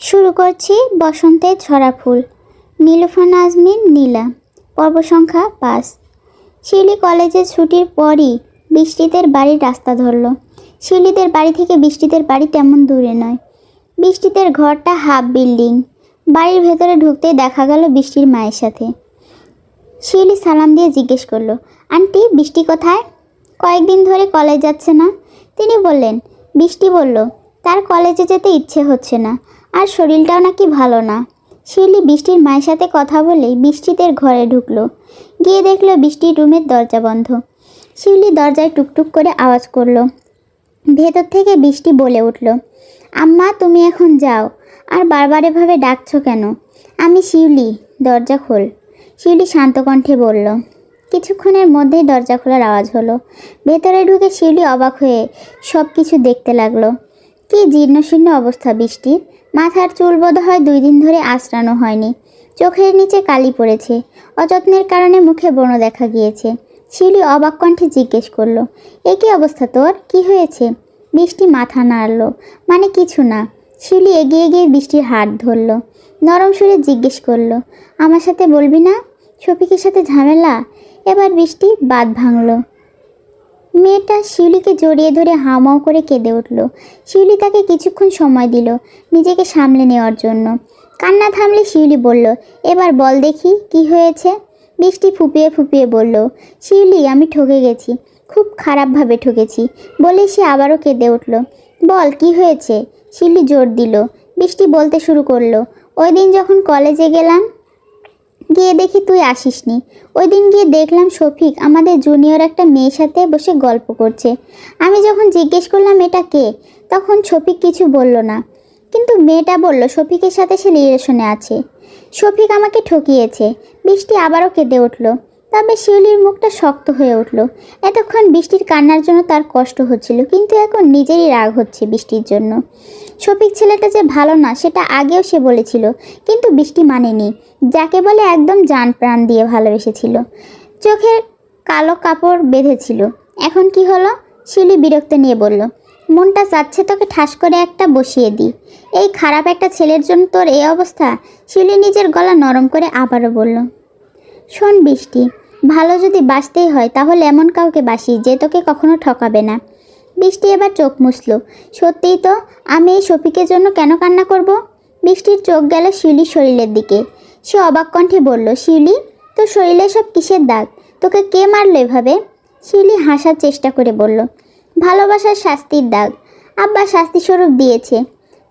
শুরু করছি বসন্তের ছড়া ফুল। নীলুফা নাজমিন, নীলা। পর্ব সংখ্যা পাঁচ। শিউলি কলেজের ছুটির পরই বৃষ্টিদের বাড়ির রাস্তা ধরল। শিউলিদের বাড়ি থেকে বৃষ্টিদের বাড়ি তেমন দূরে নয়। বৃষ্টিদের ঘরটা হাফ বিল্ডিং। বাড়ির ভেতরে ঢুকতেই দেখা গেল বৃষ্টির মায়ের সাথে। শিউলি সালাম দিয়ে জিজ্ঞেস করল, আন্টি, বৃষ্টি কোথায়? কয়েকদিন ধরে কলেজ যাচ্ছে না? তিনি বললেন, বৃষ্টি বলল, তার কলেজে যেতে ইচ্ছে হচ্ছে না। আর শরীরটাও নাকি ভালো না। শিউলি বৃষ্টির মায়ের সাথে কথা বলে বৃষ্টিদের ঘরে ঢুকলো। গিয়ে দেখল বৃষ্টির রুমের দরজা বন্ধ। শিউলি দরজায় টুকটুক করে আওয়াজ করল। ভেতর থেকে বৃষ্টি বলে উঠল, আম্মা, তুমি এখন যাও। আর বারবার এভাবে ডাকছো কেন? আমি শিউলি, দরজা খোল। শিউলি শান্ত কণ্ঠে বলল। কিছুক্ষণের মধ্যেই দরজা খোলার আওয়াজ হলো। ভেতরে ঢুকে শিউলি অবাক হয়ে সব কিছু দেখতে লাগল। কি জীর্ণশীর্ণ অবস্থা বৃষ্টির। মাথার চুল বোধ হয় দুই দিন ধরে আঁচড়ানো হয়নি। চোখের নিচে কালি পড়েছে। অযত্নের কারণে মুখে ব্রণ দেখা গিয়েছে। শিউলি অবাক কণ্ঠে জিজ্ঞেস করল, এ কি অবস্থা তোর? কি হয়েছে? বৃষ্টি মাথা নাড়ল মানে কিছু না। শিউলি এগিয়ে গিয়ে বৃষ্টির হাত ধরলো। নরম সুরে জিজ্ঞেস করল, আমার সাথে বলবি না? শফিকের সাথে ঝামেলা? এবার বৃষ্টি বাদ ভাঙলো। মেয়েটা শিউলিকে জড়িয়ে ধরে হাওমাও করে কেঁদে উঠল। শিউলি তাকে কিছুক্ষণ সময় দিল নিজেকে সামলে নেওয়ার জন্য। কান্না থামলে শিউলি বলল, এবার বল দেখি কি হয়েছে? বৃষ্টি ফুপিয়ে ফুপিয়ে বলল, শিউলি, আমি ঠকে গেছি, খুব খারাপভাবে ঠকেছি। বলে সে আবারও কেঁদে উঠল, বল, কি হয়েছে? শিউলি জোর দিল। বৃষ্টি বলতে শুরু করল, ওই দিন যখন কলেজে গেলাম গিয়ে দেখি তুই আসিসনি। ওই দিন গিয়ে দেখলাম শফিক আমাদের জুনিয়র একটা মেয়ের সাথে বসে গল্প করছে। আমি যখন জিজ্ঞেস করলাম, এটা কে? তখন শফিক কিছু বলল না। কিন্তু মেয়েটা বলল, শফিকের সাথে সে রিলেশনে আছে। শফিক আমাকে ঠকিয়েছে। বৃষ্টি আবারও কেঁদে উঠল। তবে শিউলির মুখটা শক্ত হয়ে উঠল। এতক্ষণ বৃষ্টির কান্নার জন্য তার কষ্ট হচ্ছিল, কিন্তু এখন নিজেরই রাগ হচ্ছে বৃষ্টির জন্য। শফিক ছেলেটা যে ভালো না, সেটা আগেও সে বলেছিল, কিন্তু বৃষ্টি মানেনি। যাকে বলে একদম জান প্রাণ দিয়ে ভালোবেসেছিল। চোখের কালো কাপড় বেঁধেছিল। এখন কি হলো? শিউলি বিরক্ত নিয়ে বলল, মনটা চাচ্ছে তোকে ঠাস করে একটা বসিয়ে দিই এই খারাপ একটা ছেলের জন্য তোর এই অবস্থা? শিউলি নিজের গলা নরম করে আবারও বলল, শোন বৃষ্টি ভালো যদি বাঁচতেই হয়, তাহলে এমন কাউকে বাসি যে তোকে কখনো ঠকাবে না। বৃষ্টি এবার চোখ মুছল। সত্যিই তো, আমি এই শফিকের জন্য কেন কান্না করব? বৃষ্টির চোখ গেল শিউলির শরীরের দিকে। সে অবাক কণ্ঠে বলল, শিউলি, তোর শরীরে সব কিসের দাগ? তোকে কে মারলো এভাবে? শিউলি হাসার চেষ্টা করে বলল, ভালোবাসার শাস্তির দাগ। আব্বা শাস্তিস্বরূপ দিয়েছে।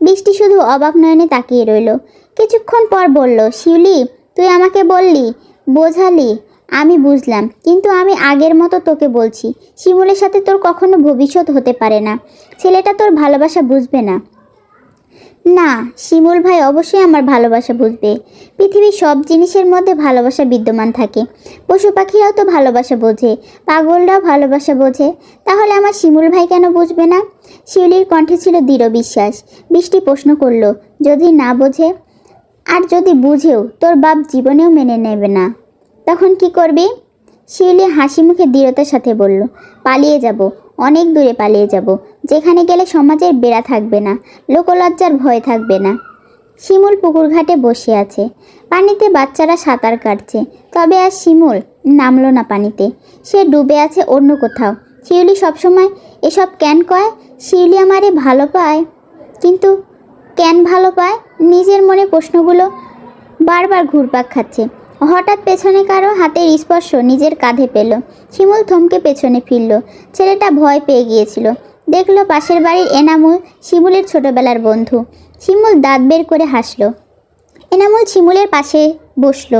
বৃষ্টি শুধু অবাক নয়নে তাকিয়ে রইল। কিছুক্ষণ পর বলল, শিউলি, তুই আমাকে বললি, বোঝালি আমি বুঝলাম, কিন্তু আমি আগের মতো তোকে বলছি, শিমুলের সাথে তোর কখনো ভবিষ্যৎ হতে পারে না। ছেলেটা তোর ভালোবাসা বুঝবে না। না, শিমুল ভাই অবশ্যই আমার ভালোবাসা বুঝবে। পৃথিবীর সব জিনিসের মধ্যে ভালোবাসা বিদ্যমান থাকে। পশু পাখিরাও তো ভালোবাসা বোঝে, পাগলরাও ভালোবাসা বোঝে। তাহলে আমার শিমুল ভাই কেন বুঝবে না? শিউলির কণ্ঠে ছিল দৃঢ় বিশ্বাস। বৃষ্টি প্রশ্ন করল, যদি না বোঝে? আর যদি বুঝেও, তোর বাপ জীবনেও মেনে নেবে না। তখন কি করবি? শিউলি হাসি মুখে দৃঢ়তার সাথে বলল, পালিয়ে যাব, অনেক দূরে পালিয়ে যাব। যেখানে গেলে সমাজের বেড়া থাকবে না, লোকলজ্জার ভয় থাকবে না। শিমুল পুকুর ঘাটে বসে আছে। পানিতে বাচ্চারা সাঁতার কাটছে। তবে আর শিমুল নামলো না পানিতে। সে ডুবে আছে অন্য কোথাও। শিউলি সবসময়, এসব ক্যান কয়? শিউলি আমারে ভালো পায়। কিন্তু কেন ভালো পায়? নিজের মনে প্রশ্নগুলো বারবার ঘুরপাক খাচ্ছে। হঠাৎ পেছনে কারও হাতের স্পর্শ নিজের কাঁধে পেল। শিমুল থমকে পেছনে ফিরল। ছেলেটা ভয় পেয়ে গিয়েছিল। দেখল পাশের বাড়ির এনামুল শিমুলের ছোটবেলার বন্ধু। শিমুল দাঁত বের করে হাসলো। এনামুল শিমুলের পাশে বসল।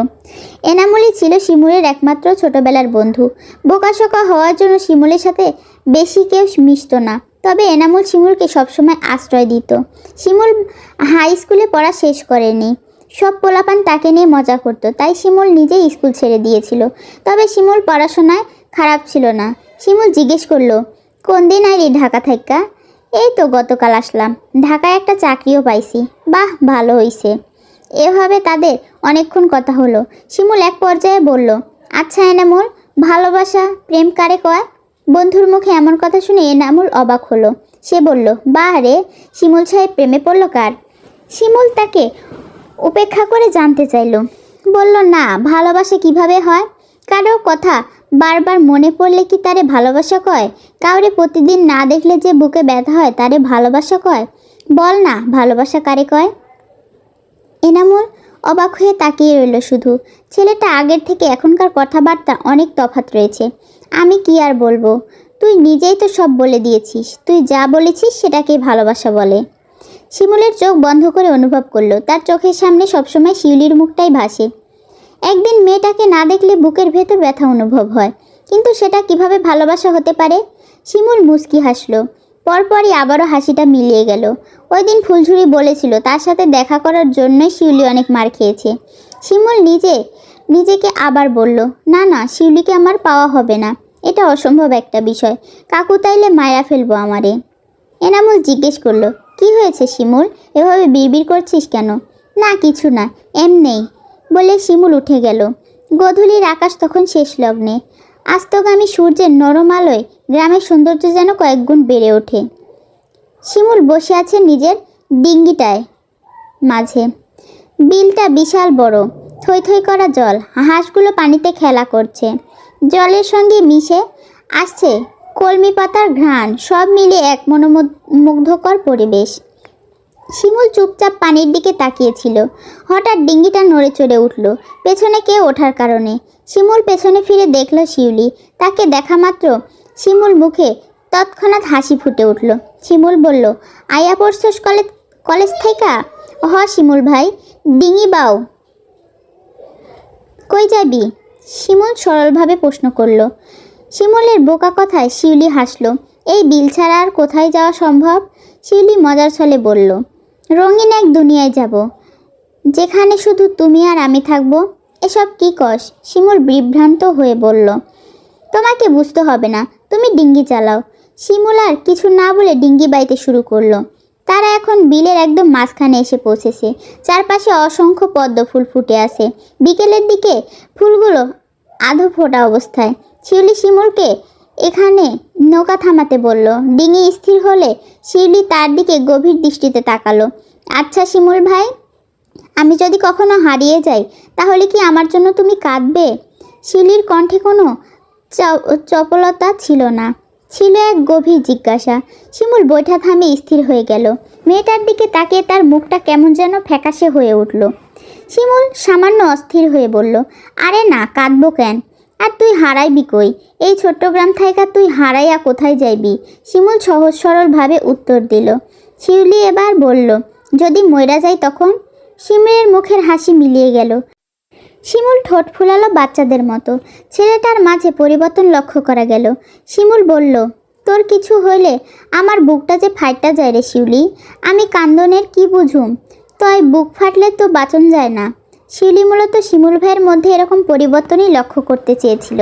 এনামুলই ছিল শিমুলের একমাত্র ছোটবেলার বন্ধু। বোকাশোকা হওয়ার জন্য শিমুলের সাথে বেশি কেউ মিশতো না। তবে এনামুল শিমুলকে সবসময় আশ্রয় দিত। শিমুল হাই স্কুলে পড়া শেষ করেনি। সব পোলাপান তাকে নিয়ে মজা করতো, তাই শিমুল নিজেই স্কুল ছেড়ে দিয়েছিল। তবে শিমুল পড়াশোনায় খারাপ ছিল না। শিমুল জিজ্ঞেস করল, কোন দিন আইলি ঢাকা থাকা এই তো গতকাল আসলাম। ঢাকায় একটা চাকরিও পাইছি। বাহ, ভালো হইছে। এভাবে তাদের অনেকক্ষণ কথা হলো। শিমুল এক পর্যায়ে বলল আচ্ছা এনামুল, ভালোবাসা, প্রেম কারে কয়? বন্ধুর মুখে এমন কথা শুনে এনামুল অবাক হলো। সে বলল, বাহ রে, শিমুল সাহেব প্রেমে পড়ল কার? শিমুল তাকে উপেক্ষা করে জানতে চাইল। বলল, না, ভালোবাসা কীভাবে হয়? কারও কথা বারবার মনে পড়লে কি তারে ভালোবাসা কয়? কাউরে প্রতিদিন না দেখলে যে বুকে ব্যথা হয়, তারে ভালোবাসা কয়? বল না, ভালোবাসা কারে কয়? এনামুল অবাক হয়ে তাকিয়ে রইল শুধু। ছেলেটা আগের থেকে এখনকার কথাবার্তা অনেক তফাৎ রয়েছে। আমি কি আর বলব? তুই নিজেই তো সব বলে দিয়েছিস। তুই যা বলেছিস সেটাকেই ভালোবাসা বলে। শিমুলের চোখ বন্ধ করে অনুভব করল। তার চোখের সামনে সবসময় শিউলির মুখটাই ভাসে। একদিন মেয়েটাকে না দেখলে বুকের ভেতর ব্যথা অনুভব হয়। কিন্তু সেটা কীভাবে ভালোবাসা হতে পারে? শিমুল মুচকি হাসলো। পরপরই আবারও হাসিটা মিলিয়ে গেল। ওই দিন ফুলঝুরি বলেছিল, তার সাথে দেখা করার জন্যই শিউলি অনেক মার খেয়েছে। শিমুল নিজে, নিজেকে আবার বলল, না না, শিউলিকে আমার পাওয়া হবে না। এটা অসম্ভব একটা বিষয়। কাকু তাইলে মায়া ফেলব আমারে। এনামুল জিজ্ঞেস করল কি হয়েছে শিমুল? এভাবে বিড়বিড় করছিস কেন? না, কিছু না এমনেই বলে শিমুল উঠে গেল। গধূলির আকাশ তখন শেষ লগ্নে। আস্তগামী সূর্যের নরম আলোয় গ্রামের সৌন্দর্য যেন কয়েকগুণ বেড়ে ওঠে। শিমুল বসে আছে নিজের ডিঙ্গিটায় মাঝে। বিলটা বিশাল বড়। থই থই করা জল। হাঁসগুলো পানিতে খেলা করছে। জলের সঙ্গে মিশে আসছে কলমি পাতার ঘ্রাণ, সব মিলে এক মনোমুগ্ধকর পরিবেশ। শিমুল চুপচাপ পানির দিকে তাকিয়েছিল। হঠাৎ ডিঙ্গিটা নড়ে চড়ে উঠল, পেছনে কেউ ওঠার কারণে। শিমুল পেছনে ফিরে দেখল শিউলি, তাকে দেখা মাত্র শিমুল মুখে তৎক্ষণাৎ হাসি ফুটে উঠল। শিমুল বলল, আয়া পড়ছস কলেজ কলেজ থেকে হ শিমুল ভাই, ডিঙি বাও। কই যাবি? শিমুল সরলভাবে প্রশ্ন করল। শিমুলের বোকা কথায় শিউলি হাসলো। এই বিল ছাড়া আর কোথায় যাওয়া সম্ভব? শিউলি মজার ছলে বলল। রঙিন এক দুনিয়ায় যাব। যেখানে শুধু তুমি আর আমি থাকব। এসব কি কস? শিমুল বিভ্রান্ত হয়ে বলল। তোমাকে বুঝতে হবে না, তুমি ডিঙ্গি চালাও। শিমুল আর কিছু না বলে ডিঙ্গি বাইতে শুরু করল। তারা এখন বিলের একদম মাঝখানে এসে পৌঁছেছে। চারপাশে অসংখ্য পদ্ম ফুল ফুটে আছে। বিকেলের দিকে ফুলগুলো আধো ফোটা অবস্থায়। শিউলি শিমুলকে এখানে নৌকা থামাতে বলল। ডিঙি স্থির হলে শিউলি তার দিকে গভীর দৃষ্টিতে তাকালো। আচ্ছা শিমুল ভাই, আমি যদি কখনো হারিয়ে যাই, তাহলে কি আমার জন্য তুমি কাঁদবে? শিউলির কণ্ঠে কোনো চপলতা ছিল না। ছিল এক গভীর জিজ্ঞাসা। শিমুল বৈঠা থামে স্থির হয়ে গেল। মেয়েটার দিকে তাকিয়ে তার মুখটা কেমন যেন ফ্যাকাশে হয়ে উঠল। শিমুল সামান্য অস্থির হয়ে বলল, আরে না, কাঁদবো কেন? আর তুই হারাইবি কই? এই ছোট্ট গ্রাম থাইকা তুই হারাইয়া কোথায় যাইবি? শিমুল সহজ সরলভাবে উত্তর দিল। শিউলি এবার বলল, যদি ময়রা যাই তখন? শিমুলের মুখের হাসি মিলিয়ে গেল। শিমুল ঠোঁট ফুলালো বাচ্চাদের মতো। ছেলেটার মাঝে পরিবর্তন লক্ষ্য করা গেল। শিমুল বলল, তোর কিছু হইলে আমার বুকটা যে ফাইটটা যায় রে শিউলি, আমি কান্দনের কি বুঝুম? তয় বুক ফাটলে তো বাঁচন যায় না। শিউলি মূলত শিমুল ভাইয়ের মধ্যে এরকম পরিবর্তনই লক্ষ্য করতে চেয়েছিল।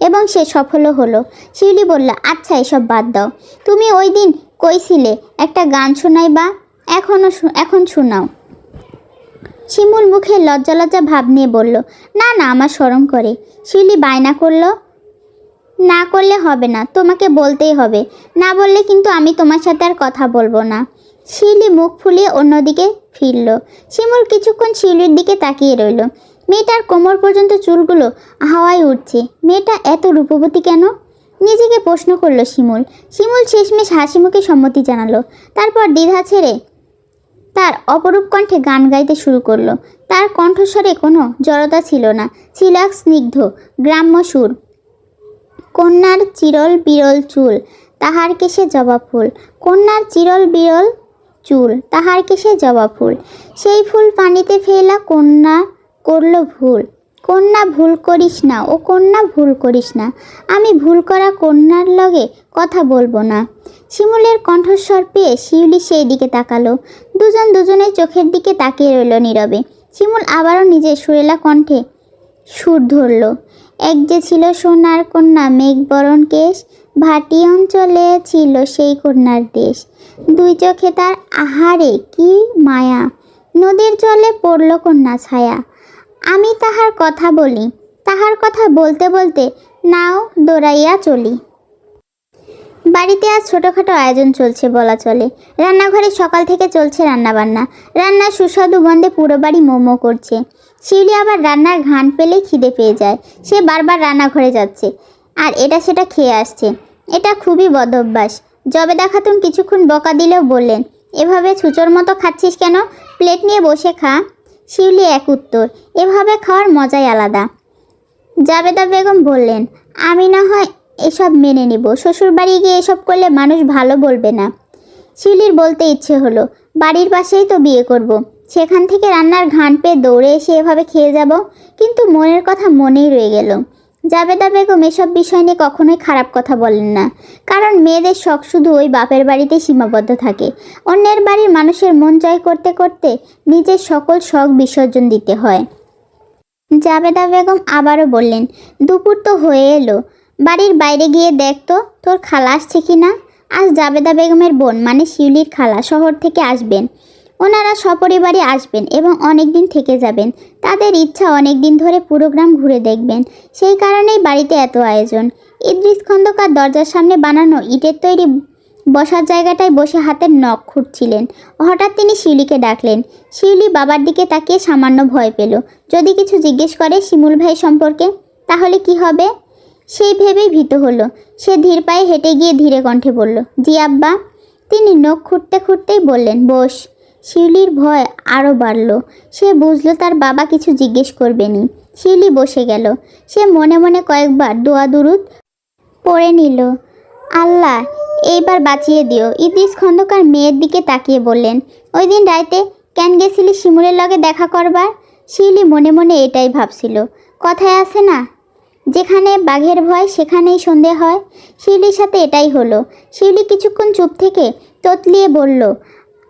এবং সে সফলও হলো। শিউলি বলল আচ্ছা এসব বাদ দাও। তুমি ওই দিন কইছিলে, একটা গান শোনাই বা এখনও এখন শোনাও। শিমুল মুখে লজ্জা লজ্জা ভাব নিয়ে বলল, না না, আমার শরম করে। শিউলি বায়না করল, না করলে হবে না, তোমাকে বলতেই হবে। না বললে কিন্তু আমি তোমার সাথে আর কথা বলব না। শিউলি মুখ ফুলিয়ে অন্যদিকে ফিরল। শিমুল কিছুক্ষণ শিউলির দিকে তাকিয়ে রইল। মেয়েটার কোমর পর্যন্ত চুলগুলো হাওয়ায় উঠছে। মেয়েটা এত রূপবতী কেন? নিজেকে প্রশ্ন করল শিমুল। শিমুল শেষমেশ হাসি মুখে সম্মতি জানালো। তারপর দ্বিধা ছেড়ে তার অপরূপ কণ্ঠে গান গাইতে শুরু করল। তার কণ্ঠস্বরে কোনো জড়তা ছিল না। ছিল এক স্নিগ্ধ, গ্রাম্য সুর। কন্যার চিরল বিরল চুল, তাহার কেশে জবা ফুল। কন্যার চিরল বিরল চুল, তাহার কেশে জবা ফুল? সেই ফুল পানিতে ফেলা কন্যা করল ভুল। কন্যা ভুল করিস না, ও কন্যা ভুল করিস না। আমি ভুল করা কন্যার লগে কথা বলব না। শিমুলের কণ্ঠস্বর পেয়ে শিউলি সেই দিকে তাকালো। দুজন দুজনের চোখের দিকে তাকিয়ে রইল নীরবে। শিমুল আবারও নিজের সুরেলা কণ্ঠে সুর ধরল। এক যে ছিল সোনার কন্যা, মেঘবরণ কেশ ভাটি অঞ্চলে ছিল সেই কন্যার দেশ। দুই চোখে তার আহারে কি মায়া। নদীর জলে পড়ল কন্যা ছায়া। আমি তাহার কথা বলি, তাহার কথা বলতে বলতে নাও দৌড়াইয়া চলি। বাড়িতে আজ ছোটোখাটো আয়োজন চলছে বলা চলে। রান্নাঘরে সকাল থেকে চলছে রান্নাবান্না। রান্নার সুস্বাদু গন্ধে পুরো বাড়ি মোমো করছে। শিউলি আবার রান্নার ঘান পেলেই খিদে পেয়ে যায়। সে বারবার রান্নাঘরে যাচ্ছে। আর এটা সেটা খেয়ে আসছে। এটা খুবই বদ অভ্যাস জবেদা খাতুন কিছুক্ষণ বকা দিলেও বললেন, এভাবে ছুচোর মতো খাচ্ছিস কেন? প্লেট নিয়ে বসে খা। শিউলি এক উত্তর, এভাবে খাওয়ার মজাই আলাদা। জাবেদা বেগম বললেন, আমি না হয় এসব মেনে নেব। শ্বশুর বাড়ি গিয়ে এসব করলে মানুষ ভালো বলবে না। শিউলির বলতে ইচ্ছে হলো, বাড়ির পাশেই তো বিয়ে করব। সেখান থেকে রান্নার ঘান পেয়ে দৌড়ে এসে এভাবে খেয়ে যাব? কিন্তু মনের কথা মনেই রয়ে গেল। জাবেদা বেগম এসব বিষয় নিয়ে কখনোই খারাপ কথা বলেন না। কারণ মেয়েদের শখ শুধু ওই বাপের বাড়িতেই সীমাবদ্ধ থাকে। অন্যের বাড়ির মানুষের মন জয় করতে করতে নিজের সকল শখ বিসর্জন দিতে হয়। জাবেদা বেগম আবারও বললেন, দুপুর তো হয়ে এলো। বাড়ির বাইরে গিয়ে দেখ তো, তোর খালা আসছে কি না আজ জাবেদা বেগমের বোন মানে শিউলির খালা শহর থেকে আসবেন। ওনারা সপরিবারে আসবেন এবং অনেক দিন থেকে যাবেন। তাদের ইচ্ছা অনেক দিন ধরে পুরো গ্রাম ঘুরে দেখবেন। সেই কারণেই বাড়িতে এত আয়োজন। ইদ্রিস খন্দকার দরজার সামনে বানানো ইটের তৈরি বসার জায়গাটায় বসে হাতের নখ খুঁটছিলেন হঠাৎ তিনি শিউলিকে ডাকলেন। শিউলি বাবার দিকে তাকিয়ে সামান্য ভয় পেল। যদি কিছু জিজ্ঞেস করে শিমুল ভাই সম্পর্কে, তাহলে কি হবে? সেই ভেবেই ভীত হলো। সে ধীর পায়ে হেঁটে গিয়ে ধীরে কণ্ঠে বলল, জি আব্বা। তিনি নখ খুঁটতে খুঁটতেই বললেন, বস শিউলির ভয় আরও বাড়ল। সে বুঝলো তার বাবা কিছু জিজ্ঞেস করবেনি শিউলি বসে গেল। সে মনে মনে কয়েকবার দোয়া দুরুদ পড়ে নিল। আল্লাহ, এইবার বাঁচিয়ে দিও। ইদ্রিস খন্দকার মেয়ের দিকে তাকিয়ে বললেন, ওই দিন রাইতে কেন গেছিলি শিমুলের লগে দেখা করবার? শিউলি মনে মনে এটাই ভাবছিল। কথায় আছে না, যেখানে বাঘের ভয়, সেখানেই সন্ধে হয়। শিউলির সাথে এটাই হলো। শিউলি কিছুক্ষণ চুপ থেকে তোতলিয়ে বলল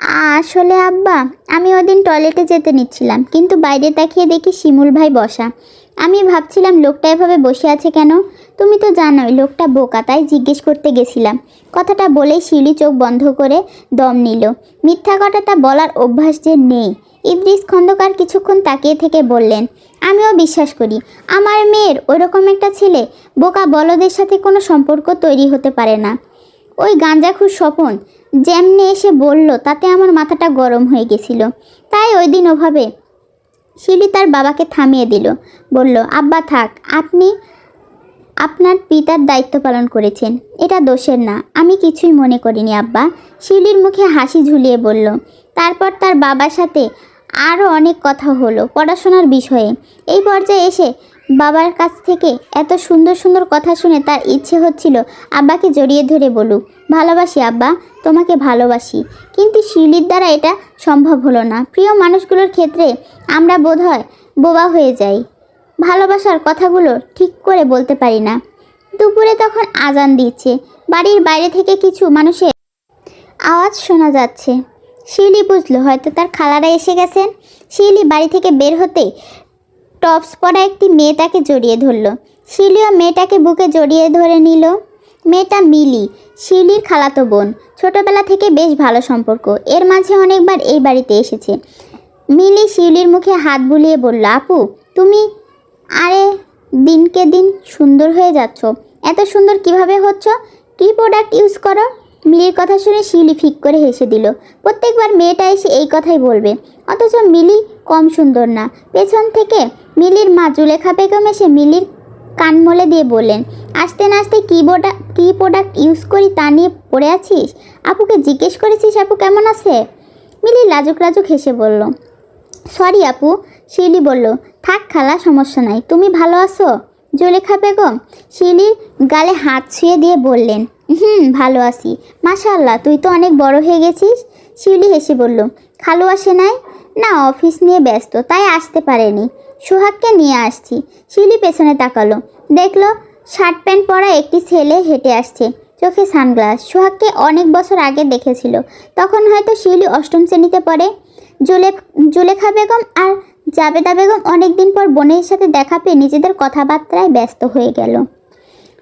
আসলে আব্বা, আমি ওদিন টয়লেটে যেতে নিচ্ছিলাম, কিন্তু বাইরে তাকিয়ে দেখি শিমুল ভাই বসা। আমি ভাবছিলাম লোকটা এভাবে বসে আছে কেন? তুমি তো জানোই লোকটা বোকা, তাই জিজ্ঞেস করতে গেছিলাম। কথাটা বলেই শিউলি চোখ বন্ধ করে দম নিল। মিথ্যা কথাটা বলার অভ্যাস যে নেই। ইদ্রিস খন্দকার কিছুক্ষণ তাকিয়ে থেকে বললেন, আমিও বিশ্বাস করি, আমার মেয়ের ওরকম একটা ছেলে বোকা বলদের সাথে কোনো সম্পর্ক তৈরি হতে পারে না। ওই গাঁজাখুর স্বপন যেমনি এসে বলল, তাতে আমার মাথাটা গরম হয়ে গেছিল। তাই ওই দিন ওভাবে শিলি তার বাবাকে থামিয়ে দিল। বলল, আব্বা, থাক, আপনি আপনার পিতার দায়িত্ব পালন করেছেন। এটা দোষের না, আমি কিছুই মনে করিনি, আব্বা। শিলির মুখে হাসি ঝুলিয়ে বলল। তারপর তার বাবার সাথে আরও অনেক কথা হলো পড়াশোনার বিষয়ে। এই পর্যায়ে এসে বাবার কাছ থেকে এত সুন্দর সুন্দর কথা শুনে তার ইচ্ছে হচ্ছিল, আব্বাকে জড়িয়ে ধরে বলুক, ভালোবাসি আব্বা, তোমাকে ভালোবাসি। কিন্তু শিউলির দ্বারা এটা সম্ভব হলো না। প্রিয় মানুষগুলোর ক্ষেত্রে আমরা বোধহয় বোবা হয়ে যাই। ভালোবাসার কথাগুলো ঠিক করে বলতে পারি না। দুপুরে তখন আজান দিচ্ছে। বাড়ির বাইরে থেকে কিছু মানুষের আওয়াজ শোনা যাচ্ছে। শিউলি বুঝলো, হয়তো তার খালারা এসে গেছেন। শিউলি বাড়ি থেকে বের হতে টপস পরা একটি মেয়ে তাকে জড়িয়ে ধরলো। শিউলিও মেয়েটাকে বুকে জড়িয়ে ধরে নিল। মেয়েটা মিলি শিউলির খালাতো বোন। ছোটবেলা থেকে বেশ ভালো সম্পর্ক। এর মাঝে অনেকবার এই বাড়িতে এসেছে। মিলি শিউলির মুখে হাত বুলিয়ে বলল, আপু, তুমি আরে দিনকে দিন সুন্দর হয়ে যাচ্ছ। এত সুন্দর কীভাবে হচ্ছ? কী প্রোডাক্ট ইউজ করো? মিলির কথা শুনে শিউলি ফিক করে হেসে দিল। প্রত্যেকবার মেয়েটা এসে এই কথাই বলবে। অথচ মিলি কম সুন্দর না। পেছন থেকে মিলির মা জুলেখা বেগম এসে মিলির কান মলে দিয়ে বললেন, আসতে না আসতে কী বোডা, কী প্রোডাক্ট ইউজ করি তা নিয়ে পড়ে আছিস? আপুকে জিজ্ঞেস করেছিস আপু কেমন আছে? মিলি লাজুক লাজুক হেসে বলল সরি আপু। শিউলি বলল, থাক খালা, সমস্যা নাই। তুমি ভালো আছো? জলেখা বেগম শিউলির গালে হাত ছুঁয়ে দিয়ে বললেন, হুম, ভালো আছি। মাশাল্লাহ তুই তো অনেক বড় হয়ে গেছিস? শিউলি হেসে বলল, খালু আসে নাই? না, অফিস নিয়ে ব্যস্ত, তাই আসতে পারেনি। সোহাগকে নিয়ে আসছি। শিউলি পেছনে তাকালো। দেখল, শার্ট প্যান্ট পরা একটি ছেলে হেঁটে আসছে। চোখে সানগ্লাস। সোহাগকে অনেক বছর আগে দেখেছিল। তখন হয়তো শিউলি অষ্টম শ্রেণীতে পড়ে। জুলে, জুলেখা বেগম আর জাবেদা বেগম অনেকদিন পর বোনের সাথে দেখা পেয়ে নিজেদের কথাবার্তায় ব্যস্ত হয়ে গেল।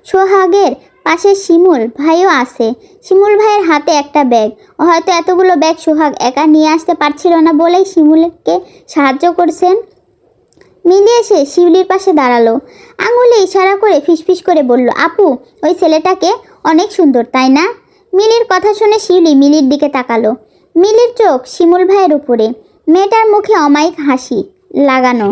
সোহাগের পাশে শিমুল ভাইও আছে। শিমুল ভাইয়ের হাতে একটা ব্যাগ। হয়তো এতগুলো ব্যাগ সোহাগ একা নিয়ে আসতে পারছিল না বলেই শিমুলকে সাহায্য করছেন। মিলিয়ে এসে শিউলির পাশে দাঁড়াল। আঙুলে ইশারা করে ফিসফিস করে বলল, আপু, ওই ছেলেটাকে অনেক সুন্দর, তাই না? মিলির কথা শুনে শিউলি মিলির দিকে তাকালো। মিলির চোখ শিমুল ভাইয়ের উপরে। মেয়েটার মুখে অমায়িক হাসি লাগানো।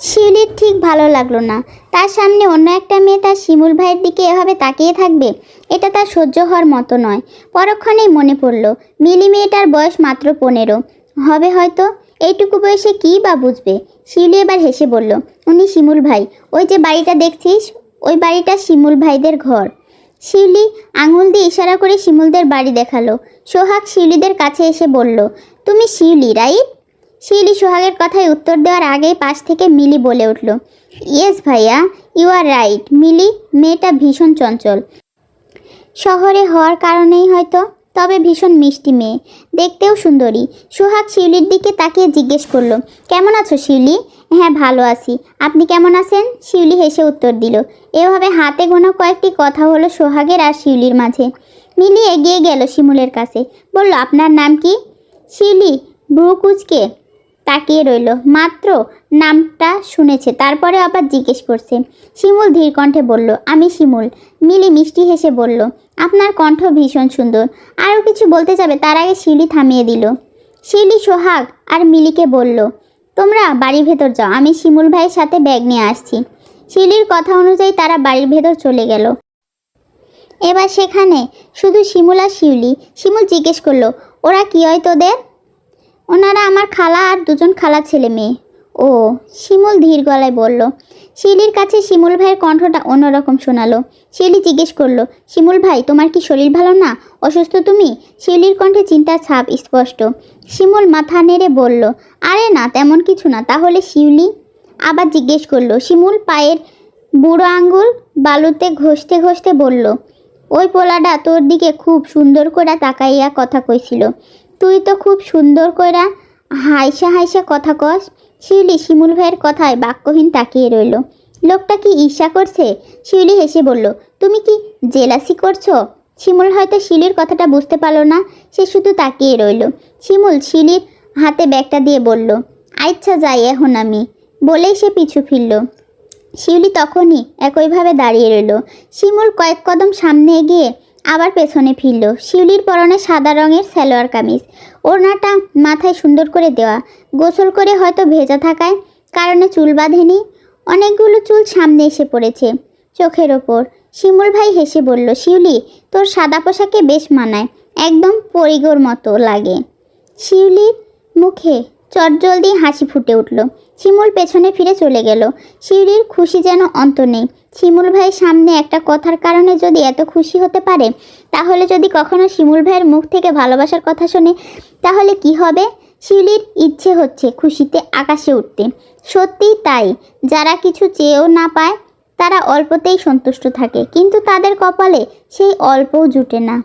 শিউলির ঠিক ভালো লাগল না। তার সামনে অন্য একটা মেয়ে তার শিমুল ভাইয়ের দিকে এভাবে তাকিয়ে থাকবে, এটা তার সহ্য হওয়ার মতো নয়। পরক্ষণেই মনে পড়ল, মিলি মেয়েটার বয়স মাত্র পনেরো। হবে হয়তো, এইটুকু বয়সে কী বা বুঝবে? শিউলি এবার হেসে বলল, উনি শিমুল ভাই, ওই যে বাড়িটা দেখছিস? ওই বাড়িটা শিমুল ভাইদের ঘর। শিউলি আঙুল দিয়ে ইশারা করে শিমুলদের বাড়ি দেখাল। সোহাগ শিউলিদের কাছে এসে বলল, তুমি শিউলি, রাইট? শিউলি সোহাগের কথায় উত্তর দেওয়ার আগেই পাশ থেকে মিলি বলে উঠল, ইয়েস ভাইয়া, ইউ আর রাইট। মিলি, মেয়েটা ভীষণ চঞ্চল। শহরে হওয়ার কারণেই হয়তো, তবে ভীষণ মিষ্টি মেয়ে। দেখতেও সুন্দরী। সোহাগ শিউলির দিকে তাকিয়ে জিজ্ঞেস করল, কেমন আছো শিউলি? হ্যাঁ ভালো আছি। আপনি কেমন আছেন? শিউলি হেসে উত্তর দিল, এভাবে হাতে গোনা কয়েকটি কথা হলো সোহাগের আর শিউলির মাঝে। মিলি এগিয়ে গেল শিমুলের কাছে। বলল, আপনার নাম কি? শিউলি, ব্রুকুচকে। তাকিয়ে রইল। মাত্র নামটা শুনেছে তারপরে আবার জিজ্ঞেস করছে। শিমুল ধীর কণ্ঠে বলল, আমি শিমুল। মিলি মিষ্টি হেসে বলল, আপনার কণ্ঠ ভীষণ সুন্দর। আরও কিছু বলতে যাবে, তার আগে শিউলি থামিয়ে দিল। শিউলি সোহাগ আর মিলিকে বলল, তোমরা বাড়ির ভেতর যাও, আমি শিমুল ভাইয়ের সাথে ব্যাগ নিয়ে আসছি। শিউলির কথা অনুযায়ী তারা বাড়ির ভেতর চলে গেল। এবার সেখানে শুধু শিমুল আর শিউলি শিমুল জিজ্ঞেস করল, ওরা কি হয় তোদের? ওনারা আমার খালা আর দুজন খালা ছেলে মেয়ে। ও, শিমুল ধীর গলায় বলল, শিলির কাছে শিমুল ভাইয়ের কণ্ঠটা অন্যরকম শোনালো। শিলি জিজ্ঞেস করল, শিমুল ভাই, তোমার কি শরীর ভালো না? অসুস্থ তুমি? শিলির কণ্ঠে চিন্তার ছাপ স্পষ্ট। শিমুল মাথা নেড়ে বলল, আরে না, তেমন কিছু না, তাহলে শিউলি? আবার জিজ্ঞেস করল, শিমুল পায়ের বুড়ো আঙ্গুল বালুতে ঘষতে ঘষতে বলল, ওই পোলাটা তোর দিকে খুব সুন্দর করে তাকাইয়া কথা কইছিল। তুই তো খুব সুন্দর কইরা হাইসা হাইসা কথা কস। শিউলি শিমুল ভাইয়ের কথায় বাক্যহীন তাকিয়ে রইল। লোকটা কি ঈর্ষা করছে? শিউলি হেসে বলল, তুমি কি জেলাসি করছ? শিমুল হয়তো শিলির কথাটা বুঝতে পারল না, সে শুধু তাকিয়ে রইল। শিমুল শিলির হাতে ব্যাগটা দিয়ে বলল আচ্ছা যাই এখন আমি। বলেই সে পিছু ফিরল। শিউলি তখনই একইভাবে দাঁড়িয়ে রইল। শিমুল কয়েক কদম সামনে এগিয়ে আবার পেছনে ফিরল। শিউলির পরনে সাদা রঙের সালোয়ার কামিজ। ওড়নাটা মাথায় সুন্দর করে দেওয়া। গোসল করে হয়তো ভেজা থাকায় কারণে চুল বাঁধেনি। অনেকগুলো চুল সামনে এসে পড়েছে চোখের ওপর। শিমুল ভাই হেসে বলল, শিউলি, তোর সাদা পোশাকে বেশ মানায়। একদম পরিগোর মতো লাগে। শিউলির মুখে চটজলদি হাসি ফুটে উঠল। শিমুল পেছনে ফিরে চলে গেল। শিউলির খুশি যেন অন্ত নেই। শিমুল ভাইয়ের সামনে একটা কথার কারণে যদি এত খুশি হতে পারে, তাহলে যদি কখনো শিমুল ভাইয়ের মুখ থেকে ভালোবাসার কথা শোনে, তাহলে কি হবে? শিউলির ইচ্ছে হচ্ছে খুশিতে আকাশে উঠতে। সত্যিই তাই। যারা কিছু চেয়েও না পায়, তারা অল্পতেই সন্তুষ্ট থাকে। কিন্তু তাদের কপালে সেই অল্পও জুটে না।